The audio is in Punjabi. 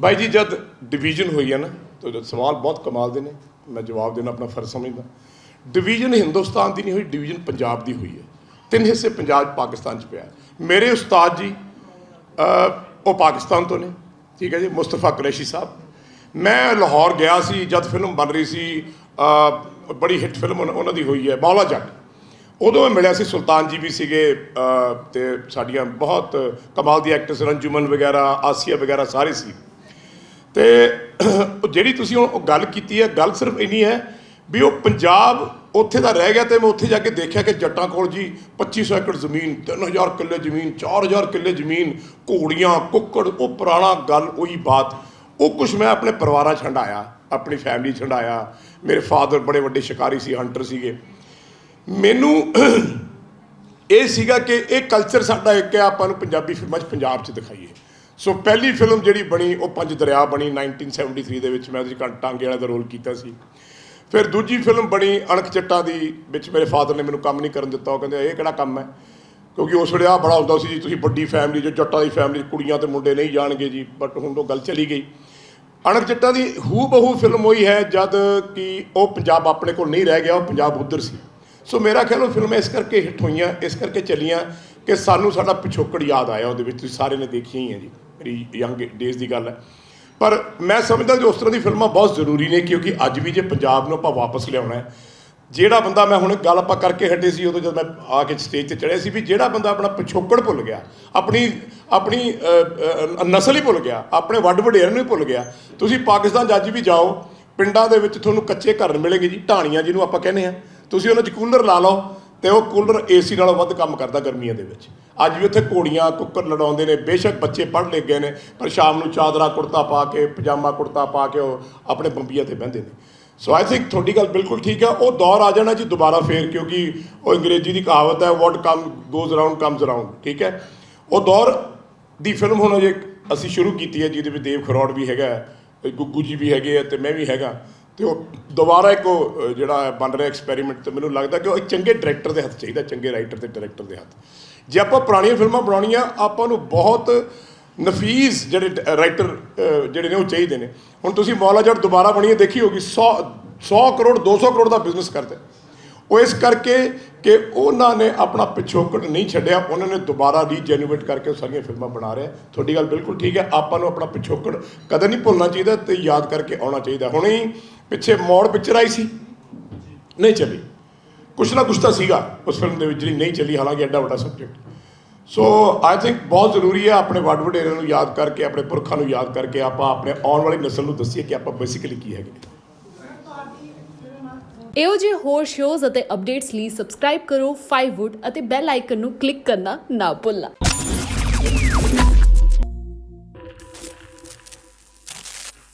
ਬਾਈ ਜੀ ਜਦ ਡਿਵੀਜ਼ਨ ਹੋਈ ਹੈ ਨਾ ਤਾਂ ਜਦ ਸਵਾਲ ਬਹੁਤ ਕਮਾਲ ਦੇ ਨੇ ਮੈਂ ਜਵਾਬ ਦੇਣਾ ਆਪਣਾ ਫਰਜ਼ ਸਮਝਦਾ। ਡਿਵੀਜ਼ਨ ਹਿੰਦੁਸਤਾਨ ਦੀ ਨਹੀਂ ਹੋਈ ਡਿਵੀਜ਼ਨ ਪੰਜਾਬ ਦੀ ਹੋਈ ਹੈ। ਤਿੰਨ ਹਿੱਸੇ ਪੰਜਾਬ ਪਾਕਿਸਤਾਨ ਚ ਪਿਆ ਮੇਰੇ ਉਸਤਾਦ ਜੀ ਉਹ ਪਾਕਿਸਤਾਨ ਤੋਂ ਨੇ ਠੀਕ ਹੈ ਜੀ ਮੁਸਤਫਾ ਕੁਰੈਸ਼ੀ ਸਾਹਿਬ। ਮੈਂ ਲਾਹੌਰ ਗਿਆ ਸੀ ਜਦ ਫਿਲਮ ਬਣ ਰਹੀ ਸੀ ਬੜੀ ਹਿੱਟ ਫਿਲਮ ਉਹਨਾਂ- ਦੀ ਹੋਈ ਹੈ ਮੌਲਾ ਜੱਟ। ਉਦੋਂ ਮੈਂ ਮਿਲਿਆ ਸੀ ਸੁਲਤਾਨ ਜੀ ਵੀ ਸੀਗੇ ਅਹ, ਤੇ ਸਾਡੀਆਂ ਬਹੁਤ ਕਮਾਲ ਦੀ ਐਕਟਰਸ ਰੰਜੂਮਨ ਵਗੈਰਾ ਆਸੀਆ ਵਗੈਰਾ ਸਾਰੇ ਸੀ। ਤੇ ਜਿਹੜੀ ਤੁਸੀਂ ਹੁਣ ਉਹ ਗੱਲ ਕੀਤੀ ਹੈ, ਗੱਲ ਸਿਰਫ ਇੰਨੀ ਹੈ ਵੀ ਉਹ ਪੰਜਾਬ ਉੱਥੇ ਦਾ ਰਹਿ ਗਿਆ ਤੇ ਮੈਂ ਉੱਥੇ ਜਾ ਕੇ ਦੇਖਿਆ ਕਿ ਜੱਟਾਂ ਕੋਲ ਜੀ 2500 ਏਕੜ ਜ਼ਮੀਨ 3000 ਕਿੱਲੇ ਜ਼ਮੀਨ 4000 ਕਿੱਲੇ ਜ਼ਮੀਨ, ਘੋੜੀਆਂ, ਕੁੱਕੜ, ਉਹ ਪੁਰਾਣਾ ਗੱਲ ਉਹੀ ਬਾਤ। ਉਹ ਕੁਝ ਮੈਂ ਆਪਣੇ ਪਰਿਵਾਰਾਂ 'ਚ ਹੰਡਾਇਆ ਆਪਣੀ ਫੈਮਿਲੀ ਛੰਡਾਇਆ ਮੇਰੇ ਫਾਦਰ ਬੜੇ ਵੱਡੇ ਸ਼ਿਕਾਰੀ ਸੀ ਹੰਟਰ ਸੀਗੇ। ਮੈਨੂੰ ਇਹ ਸੀਗਾ ਕਿ ਇਹ ਕਲਚਰ ਸਾਡਾ ਇੱਕ ਹੈ, ਆਪਾਂ ਨੂੰ ਪੰਜਾਬੀ ਫਿਲਮਾਂ 'ਚ ਪੰਜਾਬ 'ਚ ਦਿਖਾਈਏ। ਸੋ ਪਹਿਲੀ ਫਿਲਮ ਜਿਹੜੀ ਬਣੀ, ਉਹ ਪੰਜ ਦਰਿਆ ਬਣੀ 1973 ਦੇ ਵਿੱਚ ਮੈਂ ਉਹਦੇ 'ਚ ਕਾਂ- ਟਾਂਗੇ ਵਾਲਾ ਦਾ ਰੋਲ ਕੀਤਾ ਸੀ। ਫਿਰ ਦੂਜੀ ਫਿਲਮ ਬਣੀ ਅਣਖ ਚੱਟਾਂ ਦੀ, ਵਿੱਚ ਮੇਰੇ ਫਾਦਰ ਨੇ ਮੈਨੂੰ ਕੰਮ ਨਹੀਂ ਕਰਨ ਦਿੱਤਾ। ਉਹ ਕਹਿੰਦੇ, ਇਹ ਕਿਹੜਾ ਕੰਮ ਹੈ? ਕਿਉਂਕਿ ਉਸ ਵੇਲੇ ਆ ਬੜਾ ਹੁੰਦਾ ਸੀ ਜੀ, ਤੁਸੀਂ ਵੱਡੀ ਫੈਮਿਲੀ ਜੋ ਜੱਟਾਂ ਦੀ ਫੈਮਿਲੀ ਕੁੜੀਆਂ ਤੇ ਮੁੰਡੇ ਨਹੀਂ ਜਾਣਗੇ ਜੀ ਬਟ ਹੁਣ ਉਹ ਗੱਲ ਚਲੀ ਗਈ। ਅਣਖ ਚੱਟਾਂ ਦੀ ਹੂ ਬਹੂ ਫਿਲਮ ਹੋਈ ਹੈ, ਜਦ ਕਿ ਉਹ ਪੰਜਾਬ ਆਪਣੇ ਕੋਲ ਨਹੀਂ ਰਹਿ ਗਿਆ, ਉਹ ਪੰਜਾਬ ਉਧਰ ਸੀ। ਸੋ ਮੇਰਾ ਖਿਆਲ ਉਹ ਫਿਲਮਾਂ ਇਸ ਕਰਕੇ ਹਿੱਟ ਹੋਈਆਂ, ਇਸ ਕਰਕੇ ਚੱਲੀਆਂ ਕਿ ਸਾਨੂੰ ਸਾਡਾ ਪਿਛੋਕੜ ਯਾਦ ਆਇਆ, ਉਹਦੇ ਵਿੱਚ ਤੁਸੀਂ ਸਾਰੇ ਨੇ ਦੇਖੀਆਂ ਹੀ ਹੈ ਜੀ। ਮੇਰੀ ਯੰਗ ਡੇਜ਼ ਦੀ ਗੱਲ ਹੈ। ਪਰ ਮੈਂ ਸਮਝਦਾ ਕਿ ਉਸ ਤਰ੍ਹਾਂ ਦੀ ਫਿਲਮਾਂ ਬਹੁਤ ਜ਼ਰੂਰੀ ਨੇ, ਕਿਉਂਕਿ ਅੱਜ ਵੀ ਜੇ ਪੰਜਾਬ ਨੂੰ ਆਪਾਂ ਵਾਪਸ ਲਿਆਉਣਾ ਹੈ, ਜਿਹੜਾ ਬੰਦਾ ਮੈਂ ਹੁਣ ਗੱਲ ਆਪਾਂ ਕਰਕੇ ਹਟੇ ਸੀ, ਉਦੋਂ ਜਦ ਮੈਂ ਆ ਕੇ ਸਟੇਜ ਤੇ ਚੜਿਆ ਸੀ ਵੀ ਜਿਹੜਾ ਬੰਦਾ ਆਪਣਾ ਪਿਛੋਕੜ ਭੁੱਲ ਗਿਆ, ਆਪਣੀ ਆਪਣੀ ਨਸਲ ਹੀ ਭੁੱਲ ਗਿਆ, ਆਪਣੇ ਵੱਡ ਵਡੇਰਿਆਂ ਨੂੰ ਹੀ ਭੁੱਲ ਗਿਆ, ਤੁਸੀਂ ਪਾਕਿਸਤਾਨ 'ਚ ਅੱਜ ਵੀ ਜਾਓ, ਪਿੰਡਾਂ ਦੇ ਵਿੱਚ ਤੁਹਾਨੂੰ ਕੱਚੇ ਘਰ ਮਿਲਣਗੇ ਜੀ, ਢਾਣੀਆਂ ਜਿਹਨੂੰ ਆਪਾਂ ਕਹਿੰਦੇ ਆ ਤੁਸੀਂ ਉਹਨਾਂ 'ਚ ਕੂਲਰ ਲਾ ਲਓ ਤੇ ਉਹ ਕੂਲਰ ਏਸੀ ਨਾਲੋਂ ਵੱਧ ਕੰਮ ਕਰਦਾ ਗਰਮੀਆਂ ਦੇ ਵਿੱਚ। ਅੱਜ ਵੀ ਉੱਥੇ ਘੋੜੀਆਂ, ਕੁੱਕਰ ਲੜਾਉਂਦੇ ਨੇ, ਬੇਸ਼ੱਕ ਬੱਚੇ ਪੜ੍ਹ ਲਿਖ ਗਏ ਨੇ, ਪਰ ਸ਼ਾਮ ਨੂੰ ਚਾਦਰਾ, ਕੁੜਤਾ ਪਾ ਕੇ, ਪਜਾਮਾ, ਕੁੜਤਾ ਪਾ ਕੇ ਉਹ ਆਪਣੇ ਬੰਬੀਆਂ ਤੇ ਬਹਿੰਦੇ ਨੇ। ਸੋ ਆਈ ਥਿੰਕ ਤੁਹਾਡੀ ਗੱਲ ਬਿਲਕੁਲ ਠੀਕ ਹੈ ਉਹ ਦੌਰ ਆ ਜਾਣਾ ਜੀ ਦੁਬਾਰਾ ਫੇਰ, ਕਿਉਂਕਿ ਉਹ ਅੰਗਰੇਜ਼ੀ ਦੀ ਕਹਾਵਤ ਹੈ what come goes around comes around ਠੀਕ ਹੈ? ਉਹ ਦੌਰ ਦੀ ਫਿਲਮ ਹੁਣ ਅਜੇ ਅਸੀਂ ਸ਼ੁਰੂ ਕੀਤੀ ਹੈ, ਜਿਹਦੇ ਵਿੱਚ ਦੇਵ ਖਰੋੜ ਵੀ ਹੈਗਾ ਗੁੱਗੂ ਜੀ ਵੀ ਹੈਗੇ ਆ ਤੇ ਮੈਂ ਵੀ ਹੈਗਾ। ਤੇ ਉਹ ਦੁਬਾਰਾ ਇੱਕ ਉਹ ਜਿਹੜਾ ਬਣ ਰਿਹਾ ਐਕਸਪੈਰੀਮੈਂਟ ਤੇ ਮੈਨੂੰ ਲੱਗਦਾ ਕਿ ਉਹ ਇੱਕ ਚੰਗੇ ਡਾਇਰੈਕਟਰ ਦੇ ਹੱਥ ਚਾਹੀਦਾ, ਚੰਗੇ ਰਾਈਟਰ ਤੇ ਡਾਇਰੈਕਟਰ ਦੇ ਹੱਥ। ਜੇ ਆਪਾਂ ਪੁਰਾਣੀਆਂ ਫਿਲਮਾਂ ਬਣਾਉਣੀਆਂ, ਆਪਾਂ ਨੂੰ ਬਹੁਤ ਨਫ਼ੀਜ਼ ਜਿਹੜੇ ਰਾਈਟਰ ਜਿਹੜੇ ਨੇ ਉਹ ਚਾਹੀਦੇ ਨੇ। ਹੁਣ ਤੁਸੀਂ ਮੌਲਾ ਜੱਟ ਦੁਬਾਰਾ ਬਣੀ ਹੈ, ਦੇਖੀ ਹੋਗੀ 100 100 ਕਰੋੜ 200 ਕਰੋੜ ਦਾ ਬਿਜ਼ਨਸ ਕਰਦਾ ਉਹ ਇਸ ਕਰਕੇ ਕਿ ਉਹਨਾਂ ਨੇ ਆਪਣਾ ਪਿਛੋਕੜ ਨਹੀਂ ਛੱਡਿਆ, ਉਹਨਾਂ ਨੇ ਦੁਬਾਰਾ ਰੀਜੈਨੂਏਟ ਕਰਕੇ ਉਹ ਸਾਰੀਆਂ ਫਿਲਮਾਂ ਬਣਾ ਰਹੇ ਤੁਹਾਡੀ ਗੱਲ ਬਿਲਕੁਲ ਠੀਕ ਹੈ, ਆਪਾਂ ਨੂੰ ਆਪਣਾ ਪਿਛੋਕੜ ਕਦੇ ਨਹੀਂ ਭੁੱਲਣਾ ਚਾਹੀਦਾ ਤੇ ਯਾਦ ਕਰਕੇ ਆਉਣਾ ਚਾਹੀਦਾ। ਹੁਣੇ ਪਿੱਛੇ ਮੋੜ ਪਿਕਚਰ ਆਈ ਸੀ। ਨਹੀਂ ਚੱਲੀ। ਕੁਛ ਨਾ ਕੁਛ ਤਾਂ ਸੀਗਾ। ਉਸ ਫਿਲਮ ਦੇ ਵਿੱਚ ਜਿਹੜੀ ਨਹੀਂ ਚੱਲੀ, ਹਾਲਾਂਕਿ ਐਡਾ ਵੱਡਾ ਸਬਜੈਕਟ ਸੋ ਆਈ ਥਿੰਕ ਬਹੁਤ ਜ਼ਰੂਰੀ ਹੈ ਆਪਣੇ ਵੱਡ ਵਡੇਰਿਆਂ ਨੂੰ ਯਾਦ ਕਰਕੇ, ਆਪਣੇ ਪੁਰਖਾਂ ਨੂੰ ਯਾਦ ਕਰਕੇ ਆਪਾਂ ਆਪਣੇ ਆਉਣ ਵਾਲੀ ਨਸਲ ਨੂੰ ਦੱਸੀਏ ਕਿ ਆਪਾਂ ਬੇਸਿਕਲੀ ਕੀ ਹੈਗੇ। ਇਹੋ ਜਿਹੇ ਹੋਰ ਸ਼ੋਜ਼ ਅਤੇ ਅਪਡੇਟਸ ਲਈ ਸਬਸਕ੍ਰਾਈਬ ਕਰੋ 5wood ਅਤੇ ਬੈਲ ਆਈਕਨ ਨੂੰ ਕਲਿੱਕ ਕਰਨਾ ਨਾ ਭੁੱਲਣਾ।